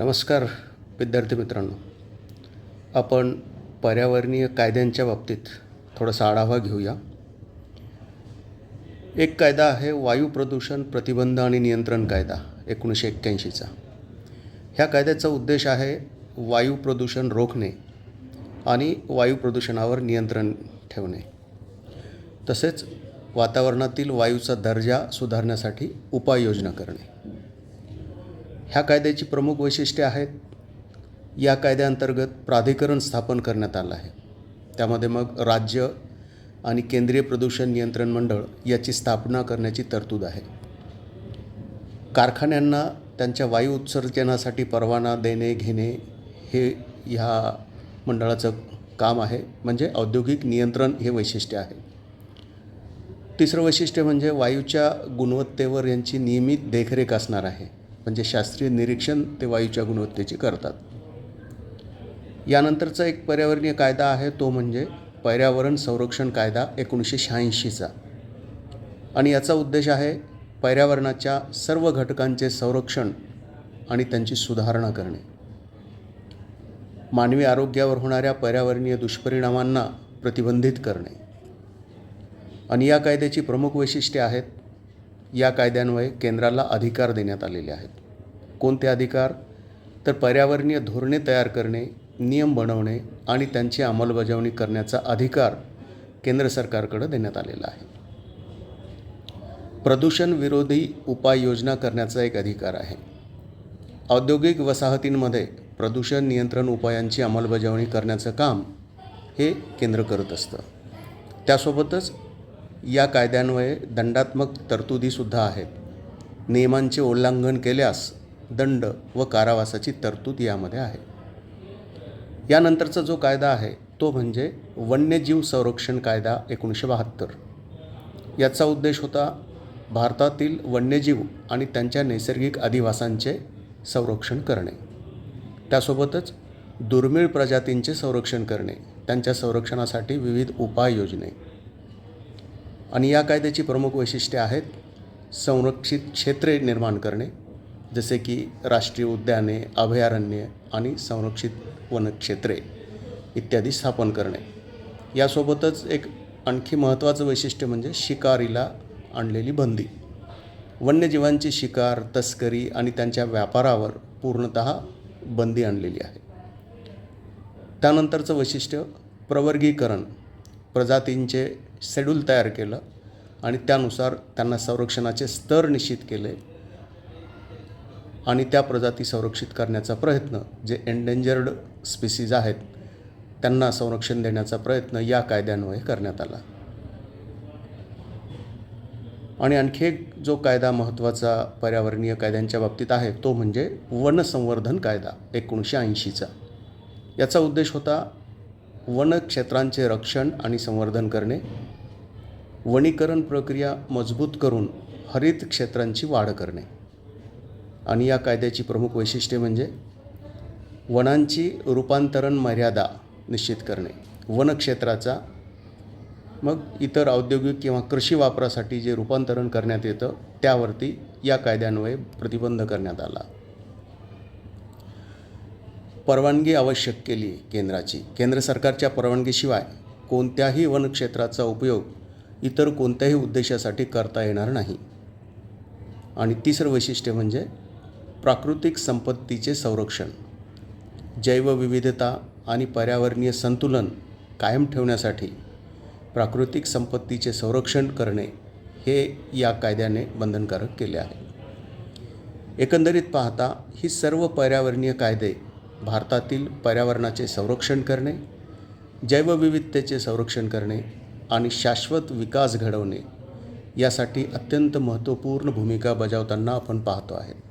नमस्कार विद्यार्थी मित्रांनो. आपण पर्यावरणीय कायद्यांच्या बाबतीत थोडासा आढावा घेऊया. एक कायदा आहे वायू प्रदूषण प्रतिबंध आणि नियंत्रण कायदा एकोणीसशे एक्क्याऐंशीचा. ह्या कायद्याचा उद्देश आहे वायू प्रदूषण रोखणे आणि वायू प्रदूषणावर नियंत्रण ठेवणे. तसेच वातावरणातील वायूचा दर्जा सुधारण्यासाठी उपाययोजना करणे. ह्या कायद्याची प्रमुख वैशिष्ट्ये आहेत. या कायद्याअंतर्गत प्राधिकरण स्थापन करण्यात आलं आहे. त्यामध्ये मग राज्य आणि केंद्रीय प्रदूषण नियंत्रण मंडळ याची स्थापना करण्याची तरतूद आहे. कारखान्यांना त्यांच्या वायू उत्सर्जनासाठी परवाना देणे घेणे हे ह्या मंडळाचं काम आहे. म्हणजे औद्योगिक नियंत्रण हे वैशिष्ट्य आहे. तिसरं वैशिष्ट्य म्हणजे वायूच्या गुणवत्तेवर यांची नियमित देखरेख असणार आहे. म्हणजे शास्त्रीय निरीक्षण ते वायूच्या गुणवत्तेची करतात. यानंतरचा एक पर्यावरणीय कायदा आहे तो म्हणजे पर्यावरण संरक्षण कायदा एकोणीसशे शहाऐंशीचा. आणि याचा उद्देश आहे पर्यावरणाच्या सर्व घटकांचे संरक्षण आणि त्यांची सुधारणा करणे. मानवी आरोग्यावर होणाऱ्या पर्यावरणीय दुष्परिणामांना प्रतिबंधित करणे. आणि या कायद्याची प्रमुख वैशिष्ट्ये आहेत या कायद्यान्वये केंद्राला अधिकार देण्यात आलेले आहेत. कोणते अधिकार? तर पर्यावरणीय धोरणे तयार करणे नियम बनवणे आणि त्यांची अंमलबजावणी करण्याचा अधिकार केंद्र सरकारकडे देण्यात आलेला आहे. प्रदूषण विरोधी उपाययोजना करण्याचा एक अधिकार आहे. औद्योगिक वसाहतींमध्ये प्रदूषण नियंत्रण उपायांची अंमलबजावणी करण्याचं काम हे केंद्र करत असतं. त्यासोबतच या कायद्यान्वये दंडात्मक तरतुदीसुद्धा आहेत. नियमांचे उल्लंघन केल्यास दंड व कारावासाची तरतूद यामध्ये आहे. यानंतरचा जो कायदा आहे तो म्हणजे वन्यजीव संरक्षण कायदा एकोणीसशे बहात्तर. याचा उद्देश होता भारतातील वन्यजीव आणि त्यांच्या नैसर्गिक अधिवासांचे संरक्षण करणे. त्यासोबतच दुर्मिळ प्रजातींचे संरक्षण करणे त्यांच्या संरक्षणासाठी विविध उपाययोजने आणि या कायद्याची प्रमुख वैशिष्ट्ये आहेत संरक्षित क्षेत्रे निर्माण करणे जसे की राष्ट्रीय उद्याने अभयारण्ये आणि संरक्षित वनक्षेत्रे इत्यादी स्थापन करणे. यासोबतच एक आणखी महत्त्वाचं वैशिष्ट्य म्हणजे शिकारीला आणलेली बंदी. वन्यजीवांची शिकार तस्करी आणि त्यांच्या व्यापारावर पूर्णत बंदी आणलेली आहे. त्यानंतरचं वैशिष्ट्य प्रवर्गीकरण. प्रजातींचे शेड्यूल तयार केलं आणि त्यानुसार त्यांना संरक्षणाचे स्तर निश्चित केले आणि त्या प्रजाती संरक्षित करण्याचा प्रयत्न जे एंडेंजर्ड स्पीसीज आहेत त्यांना संरक्षण देण्याचा प्रयत्न या कायद्यान्वये करण्यात आला. आणि आणखी एक जो कायदा महत्त्वाचा पर्यावरणीय कायद्यांच्या बाबतीत आहे तो म्हणजे वनसंवर्धन कायदा एकोणीसशे ऐंशीचा. याचा उद्देश होता वनक्षेत्रांचे रक्षण आणि संवर्धन करणे वनीकरण प्रक्रिया मजबूत करून हरित क्षेत्रांची वाढ करणे. आणि या कायद्याची प्रमुख वैशिष्ट्ये म्हणजे वनांची रूपांतरण मर्यादा निश्चित करणे. वनक्षेत्राचा मग इतर औद्योगिक किंवा कृषी वापरासाठी जे रूपांतरण करण्यात येतं त्यावरती या कायद्यान्वये प्रतिबंध करण्यात आला. परवानगी आवश्यक केली केंद्राची. केंद्र सरकारच्या परवानगीशिवाय कोणत्याही वनक्षेत्राचा उपयोग इतर कोणत्याही उद्देशासाठी करता येणार नाही. आणि तिसरं वैशिष्ट्य म्हणजे प्राकृतिक संपत्तीचे संरक्षण. जैवविविधता आणि पर्यावरणीय संतुलन कायम ठेवण्यासाठी प्राकृतिक संपत्तीचे संरक्षण करणे हे या कायद्याने बंधनकारक केले आहे. एकंदरीत पाहता ही सर्व पर्यावरणीय कायदे भारतातील पर्यावरणाचे संरक्षण करणे जैवविविधतेचे संरक्षण करणे आणि शाश्वत विकास घडवणे यासाठी अत्यंत महत्त्वपूर्ण भूमिका बजावताना आपण पाहतो आहे.